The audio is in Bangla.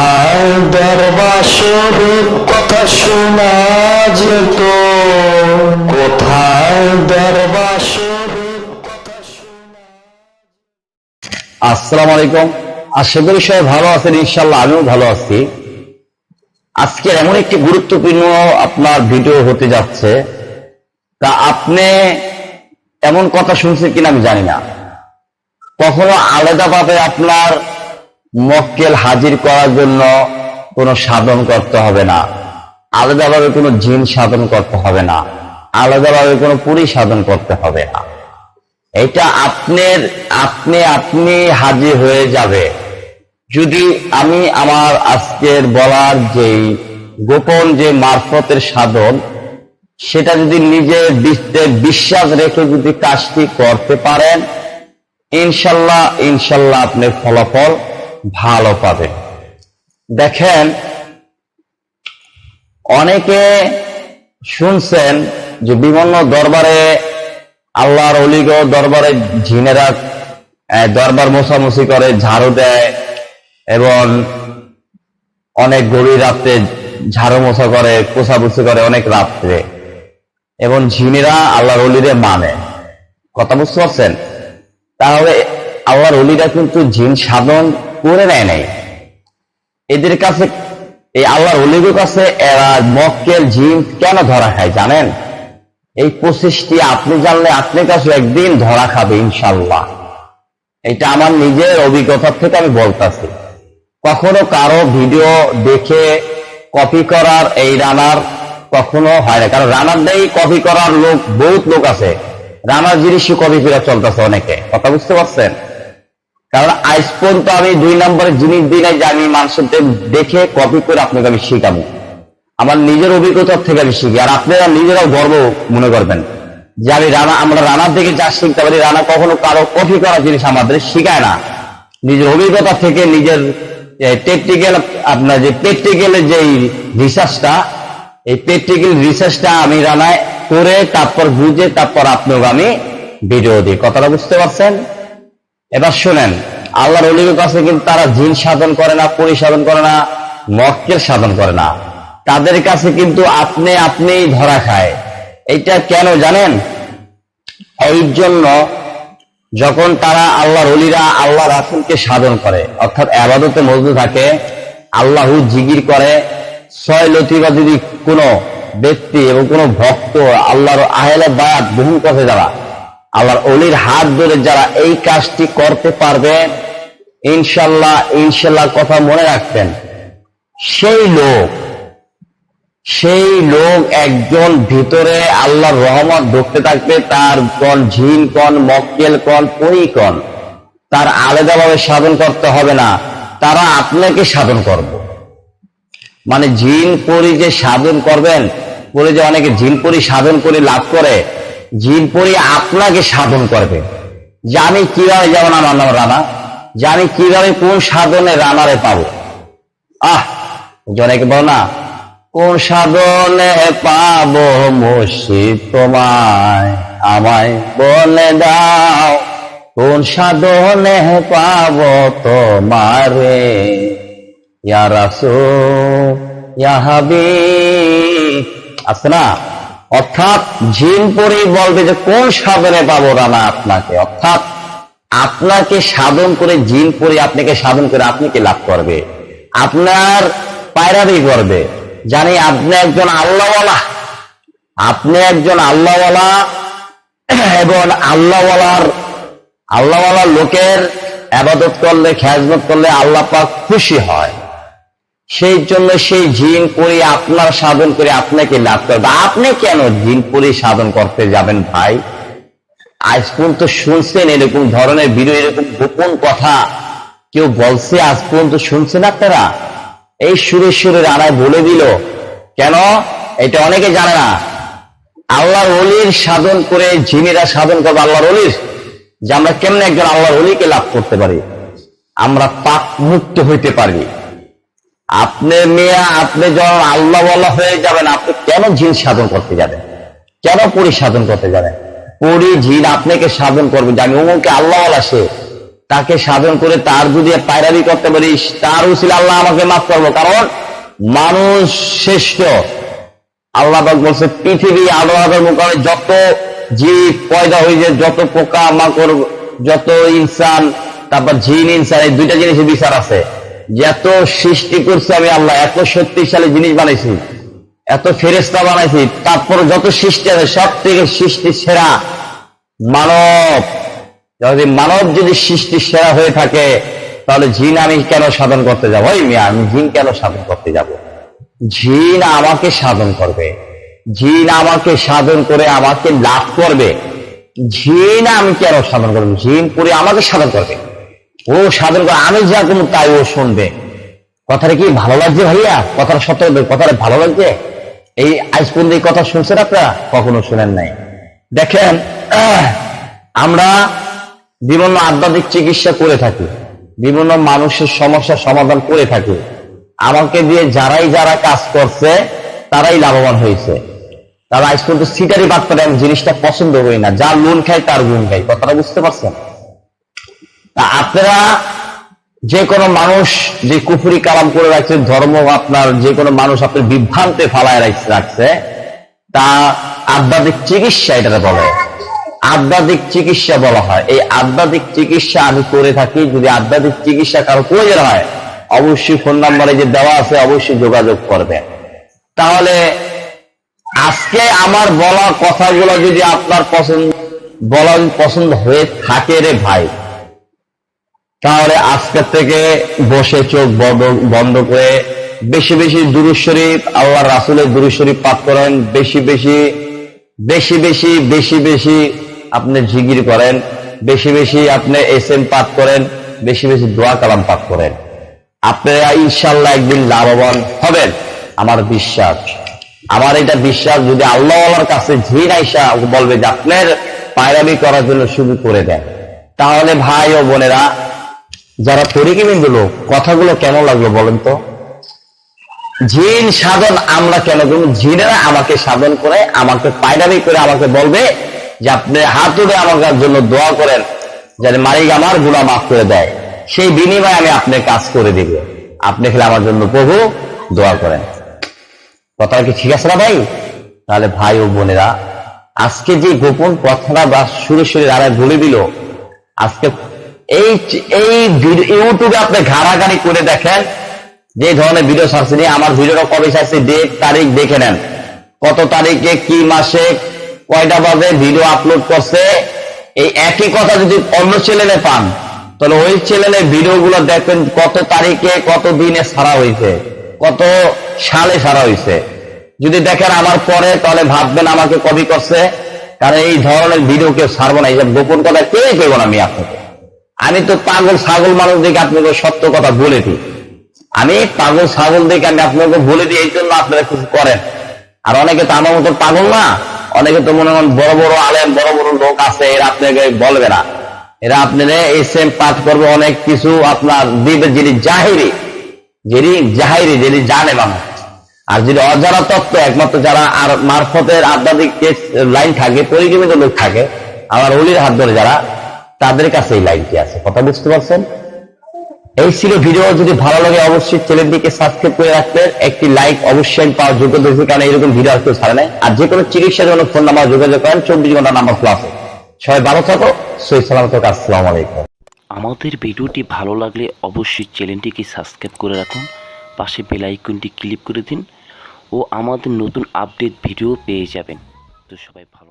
কোথায় দরবাসরের কথা শোনা যেত। কোথায় আসসালামু আলাইকুম। আশা করি সবাই ভালো আছেন ইনশাল্লাহ আমিও ভালো আছি। আজকে এমন একটি গুরুত্বপূর্ণ আপনার ভিডিও হতে যাচ্ছে। তা আপনি এমন কথা শুনছেন কিনা আমি জানি না। কখনো আলাদাভাবে আপনার মক্কেল হাজির করার জন্য কোনো সাধন করতে হবে না। আলাদাভাবে কোনো জিন সাধন করতে হবে না। আলাদাভাবে কোনো পুরী সাধন করতে হবে না। এটা আপনার, আপনি আপনি হাজির হয়ে যাবে। যদি আমি আমার আজকের বলার যেই গোপন যে মারফতের সাধন, সেটা যদি নিজের বিশ্বে বিশ্বাস রেখে যদি কাজটি করতে পারেন, ইনশাল্লাহ ইনশাল্লাহ আপনার ফলাফল ভালো পাবেন দেখেন, অনেকে শুনছেন যে বিভিন্ন দরবারে আল্লাহর অলিগ দরবারে ঝিনেরা দরবার মোছামুছি করে, ঝাড়ু দেয় এবং অনেক গভীর রাত্রে ঝাড়ু মোছা করে পোছাপুছি করে অনেক রাত্রে। এবং ঝিনেরা আল্লাহর অলিরে মানে। কথা বুঝতে পারছেন? তাহলে আল্লাহর অলিরা কিন্তু জিন সাধন করে নেয় নাই। এদের কাছে, এই আল্লাহর অলিগের কাছে এরা মক্কেল, জিন কেন ধরা খায় জানেন? এই পঁচিশটি আপনি জানলে আপনার কাছে একদিন ধরা খাবে ইনশাল্লাহ এটা আমার নিজের অভিজ্ঞতা থেকে আমি বলতাছি। কখনো কারও ভিডিও দেখে কপি করার এই রানার কখনো হয় না। কারণ রানার দেই কপি করার লোক, বহুত লোক আছে। রানার জিনিসই কপি করে চলতেছে অনেকে। কথা বুঝতে পারছেন? কারণ আজ পর্যন্ত আমি দুই নম্বরের জিনিস দিই নাই যে আমি মানুষের দেখে কপি করে আপনাকে আমি শিখাবো। আমার নিজের অভিজ্ঞতার থেকে আমি শিখি। আর আপনারা নিজেরাও গর্ব মনে করবেন যে আমি রানা, আমরা রানার থেকে যা শিখতে পারি, রানা কখনো কারও কপি করা জিনিস আমাদের শিখায় না। নিজের অভিজ্ঞতা থেকে নিজের টেকনিক্যাল আপনার যে প্র্যাকটিক্যালের যে রিসার্চটা এই প্র্যাকটিক্যাল রিসার্চটা আমি রানায় করে তারপর বুঝে তারপর আপনাকে আমি ভিডিও দিই। কথাটা বুঝতে পারছেন? এবার শোনেন, আল্লাহর অলিগের কাছে কিন্তু তারা জিন সাধন করে না, পরি সাধন করে না, মক্কেল সাধন করে না। তাদের কাছে কিন্তু আপনি আপনি ধরা খায়। এটা কেন জানেন? এই জন্য যখন তারা আল্লাহর অলিরা আল্লাহ রাসুলকে সাধন করে, অর্থাৎ আবাদতে মজদু থাকে, আল্লাহু জিগির করে, ছয় লতিবা যদি কোনো ব্যক্তি এবং কোনো ভক্ত আল্লাহর আহেলা বায়াত গ্রহণ করতে যারা আল্লাহর অলির হাত ধরে যারা এই কাজটি করতে পারবে, ইনশাল্লাহ ইনশাল্লাহ কথা মনে রাখতেন সেই লোক সেই লোক একজন ভিতরে আল্লাহর রহমত ঢুকতে থাকবে, তার কন ঝিন কন, মক্কেল কন, পরি কন, তার আলাদাভাবে সাধন করতে হবে না, তারা আপনাকে সাধন করবে। মানে জিন পরি যে সাধন করবেন, পরে যে অনেকে জিন পরি সাধন করে লাভ করে জিন পরি আপনাকে সাধন করবে। যে আমি কীভাবে যেমন আমার নাম রানা যে আমি কীভাবে কোন সাধনে রানারে পাবো? আহ যে অনেকে বলো না। কোন সাধনে পাবো মুর্শিদ তোমায়? আমায় বলে দাও, কোন সাধনে পাবো তোমারে? ইয়া রাসূল, ইয়া হাবিব। আছে না? অর্থাৎ জিন পরি বলবে যে, কোন সাধনে পাবো রানা আপনাকে? অর্থাৎ আপনাকে সাধন করে, জিন পরে আপনাকে সাধন করে আপনাকে লাভ করবে? আপনার পায়রারি করবে। জানি আপনি একজন আল্লাহওয়ালা। আপনি একজন আল্লাহওয়ালা এবং আল্লাহওয়ালার আল্লাহওয়ালা লোকের আবাদত করলে খেয়াজমত করলে আল্লাহ পাক খুশি হয়। সেই জন্য সেই জিন পরি আপনার সাধন করে আপনাকে লাভ করবে। আপনি কেন জিন পরি সাধন করতে যাবেন ভাই? আজ পর্যন্ত শুনছেন এরকম ধরনের ভিডিও, এরকম গোপন কথা কেউ বলছে? আজ পর্যন্ত শুনছেন আপনারা? এই সুরে সুরে রানায় বলে দিল, কেন? এটা অনেকে জানে না। আল্লাহর অলির সাধন করে জিনেরা সাধন করবে আল্লাহর অলির, যে আমরা কেমন একজন আল্লাহর অলিকে লাভ করতে পারি? আমরা পাপ মুক্ত হইতে পারি। আপনি মেয়ে, আপনি যখন আল্লাহ বলা হয়ে যাবেন, আপনি কেন জিন সাধন করতে যাবেন? কেন পরি সাধন করতে যাবেন? পরি জিন আপনাকে সাধন করবে যে আমি অমুকে আল্লাহ সে। তাকে সাধন করে তার যদি পায়রাবি করতে পারিস, তার উচিত আল্লাহ আমাকে মাফ করব। কারণ মানুষ শ্রেষ্ঠ। আল্লাহ বলছে, পৃথিবী আলো আলোর মোকামে যত জীব পয়দা হয়েছে যত পোকা মাকড়, যত ইনসান, তারপর জিন, ইনসান, এই দুইটা জিনিসের বিচার আছে। যত সৃষ্টি করছে আমি আল্লাহ, এত শক্তিশালী জিনিস বানাইছি, এত ফেরেস্তা বানাইছি, তারপর যত সৃষ্টি আছে সব থেকে সৃষ্টি সেরা মানব। যদি মানব যদি সৃষ্টি সেরা হয়ে থাকে, তাহলে জিন আমি কেন সাধন করতে যাব? ওই মিয়া, আমি জিন কেন সাধন করতে যাব? জিন আমাকে সাধন করবে। জিন আমাকে সাধন করে আমাকে লাভ করবে। জিন আমি কেন সাধন করব? জিন করে আমাকে সাধন করবে। ও সাধন করে, আমি যা কোনো তাই ও শুনবে। কথাটা কি ভালো লাগছে ভাইয়া? কথাটা সত্য কথাটা ভালো লাগছে? এই আজ পর্যন্ত এই কথা শুনছেন আপনারা? কখনো শুনেন নাই। দেখেন আমরা বিভিন্ন আধ্যাত্মিক চিকিৎসা করে থাকি, বিভিন্ন মানুষের সমস্যার সমাধান করে থাকি। আমাকে দিয়ে যারাই যারা কাজ করছে, তারাই লাভবান হয়েছে। তারা আজ পর্যন্ত সিটারি বাদ করে আমি জিনিসটা পছন্দ করি না। যার লোন খাই তার গুণ খাই কথাটা বুঝতে পারছেন? তা আপনারা যে কোনো মানুষ যে কুফুরি কালাম করে রাখছে, ধর্ম আপনার যে কোনো মানুষ আপনার বিভ্রান্তে ফালায় রাখছে তা আধ্যাত্মিক চিকিৎসা এটা বলে। আধ্যাত্মিক চিকিৎসা বলা হয়। এই আধ্যাত্মিক চিকিৎসা আমি করে থাকি, যদি আধ্যাত্মিক চিকিৎসা কারও প্রয়োজন হয়, অবশ্যই ফোন নাম্বারে যে দেওয়া আছে, অবশ্যই যোগাযোগ করবে। তাহলে আজকে আমার বলা কথাগুলো যদি আপনার পছন্দ, বলা পছন্দ হয়ে থাকে রে ভাই তাহলে আজকের থেকে বসে চোখ বন্ধ করে বেশি বেশি দুরুদ শরীফ আল্লাহ রাসুলের দুরুদ শরীফ পাঠ করেন, বেশি বেশি বেশি বেশি বেশি বেশি আপনি জিগির করেন, বেশি বেশি আপনি এস এম পাঠ করেন, বেশি বেশি দোয়া কালাম পাঠ করেন। আপনারা ইনশাল্লাহ একদিন লাভবান হবেন, আমার বিশ্বাস। আমার এটা বিশ্বাস যদি আল্লাহ আল্লাহর কাছে ঝিন আইসা বলবে যে আপনার পায়রামি করার জন্য শুরু করে দেয় তাহলে ভাই ও বোনেরা যারা তরিকি বিন্দুলো কথাগুলো কেমন লাগল বলেন তো? জিন সাধন আমরা কেন করব? জিনেরা আমাকে সাধন করে, আমাকে পায়রামি করে আমাকে বলবে যে আপনি হাত উঠে আমার জন্য দোয়া করেন যাতে মালিক আমার গুণা মাফ করে দেয়। সেই বিনিময়ে আমি আপনার কাজ করে দিব। আপনি খেলে আমার জন্য প্রভু দোয়া করেন। কথা কি ঠিক আছে না ভাই? তাহলে ভাই ও বোনেরা, আজকে যে গোপন কথাটা বা সুরে সুরে যারা বলে দিল, আজকে এই এই ইউটিউবে আপনি ঘাড়াঘাড়ি করে দেখেন, যে ধরনের ভিডিও ছাড়ছে আমার ভিডিওটা কবে ছাড়ছে ডেট তারিখ দেখে নেন। কত তারিখে, কি মাসে, কয়টা বাজে ভিডিও আপলোড করছে। এই একই কথা যদি অন্য চ্যানেলে পান, তাহলে ওই চ্যানেলের ভিডিওগুলো দেখবেন কত তারিখে, কত দিনে ছাড়া হয়েছে কত সালে ছাড়া হয়েছে যদি দেখেন আমার পরে, তাহলে ভাববেন আমাকে কপি করছে। কারণ এই ধরনের ভিডিও কেউ ছাড়বো না। এইসব গোপন কথা কেউই করব না আমি আপনাকে। আমি তো পাগল ছাগল মানুষ দেখে আপনাকে সত্য কথা বলে দিই। আমি পাগল ছাগল দেখে আমি আপনাকে বলে দিই, এই জন্য আপনারা কিছু করেন। আর অনেকে তো আমার মতো পাগল না, অনেকে তো মনে করেন বড় বড় আলেম, বড় বড় লোক আছে, এরা আপনাকে বলবে না। এরা আপনারা এই সেম পাঠ করবে, অনেক কিছু আপনার দিবে যিনি জাহিরি যিনি জাহিরি, যিনি জানে মানুষ। আর যদি অজানা তত্ত্ব, একমাত্র যারা আর মারফতের আধ্যাত্মিক লাইন থাকে পরিগমিত লোক থাকে, আমার অলির হাত ধরে যারা তাদের কাছে এই লাইনটি আছে। কথা বুঝতে পারছেন? এই ছিল ভিডিও। যদি ভালো লাগে অবশ্যই চ্যানেলটিকে সাবস্ক্রাইব করে রাখবেন। একটি লাইক অবশ্যই পাওয়ার যোগ্য দেখছি কারণ এরকম ভিডিও আর কেউ ছাড়ে নাই। আর যে কোনো চিকিৎসার জন্য ফোন নাম্বার যোগাযোগ করেন। চব্বিশ ঘণ্টা নাম্বার খোলা আছে। সবাই ভালো থাকো সই সালামত আসসালামু আলাইকুম। আমাদের ভিডিওটি ভালো লাগলে অবশ্যই চ্যানেলটিকে সাবস্ক্রাইব করে রাখুন। পাশে বেল আইকনটি ক্লিক করে দিন ও আমাদের নতুন আপডেট ভিডিও পেয়ে যাবেন। তো সবাই ভালো